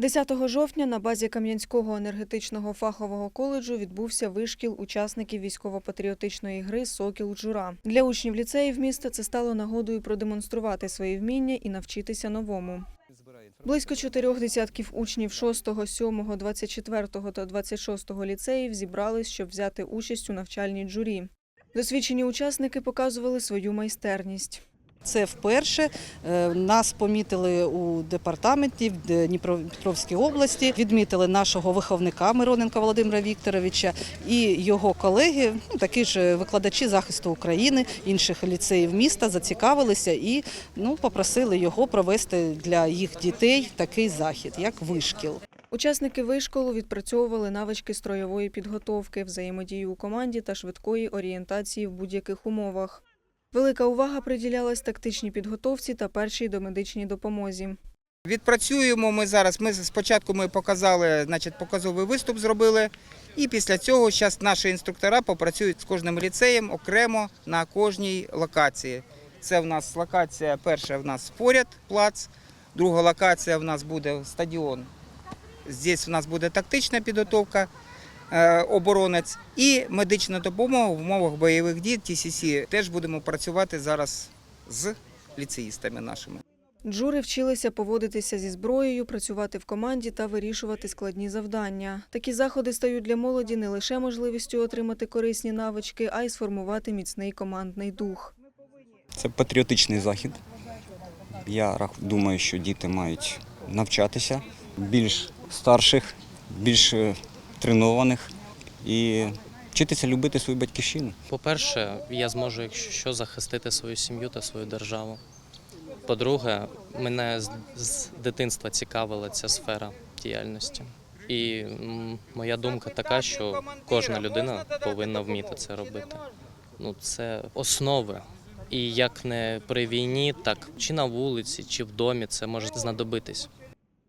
10 жовтня на базі Кам'янського енергетичного фахового коледжу відбувся вишкіл учасників військово-патріотичної гри Сокіл Джура. Для учнів ліцеїв міста це стало нагодою продемонструвати свої вміння і навчитися новому. Близько чотирьох десятків учнів 6, 7, 24 та 26 ліцеїв зібрались, щоб взяти участь у навчальній джурі. Досвідчені учасники показували свою майстерність. Це вперше е, нас помітили у департаменті в Дніпропетровській області. Відмітили нашого виховника Мироненка Володимира Вікторовича і його колеги, ну, такі ж викладачі захисту України, інших ліцеїв міста, зацікавилися і ну, попросили його провести для їх дітей такий захід, як вишкіл. Учасники вишколу відпрацьовували навички строєвої підготовки, взаємодії у команді та швидкої орієнтації в будь-яких умовах. Велика увага приділялась тактичній підготовці та першій домедичній допомозі. Відпрацюємо ми зараз. Ми спочатку ми показали, значить, показовий виступ зробили. І після цього зараз наші інструктора попрацюють з кожним ліцеєм окремо на кожній локації. Це в нас локація перша в нас поряд плац, друга локація в нас буде стадіон. Здесь в нас буде тактична підготовка, оборонець і медична допомога в умовах бойових дій ТСС. Теж будемо працювати зараз з ліцеїстами нашими. Джури вчилися поводитися зі зброєю, працювати в команді та вирішувати складні завдання. Такі заходи стають для молоді не лише можливістю отримати корисні навички, а й сформувати міцний командний дух. Це патріотичний захід. Я думаю, що діти мають навчатися більш старших, більш е, тренованих і вчитися любити свою батьківщину. По-перше, я зможу, якщо що, захистити свою сім'ю та свою державу. По-друге, мене з, дитинства цікавила ця сфера діяльності. І моя думка така, що кожна людина повинна вміти це робити. Ну, це основи. І як не при війні, так чи на вулиці, чи в домі це може знадобитись.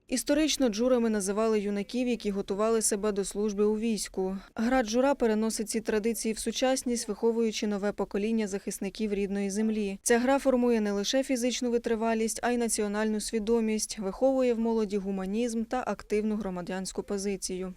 Історично джурами називали юнаків, які готували себе до служби у війську. Гра джура переносить ці традиції в сучасність, виховуючи нове покоління захисників рідної землі. Ця гра формує не лише фізичну витривалість, а й національну свідомість, виховує в молоді гуманізм та активну громадянську позицію.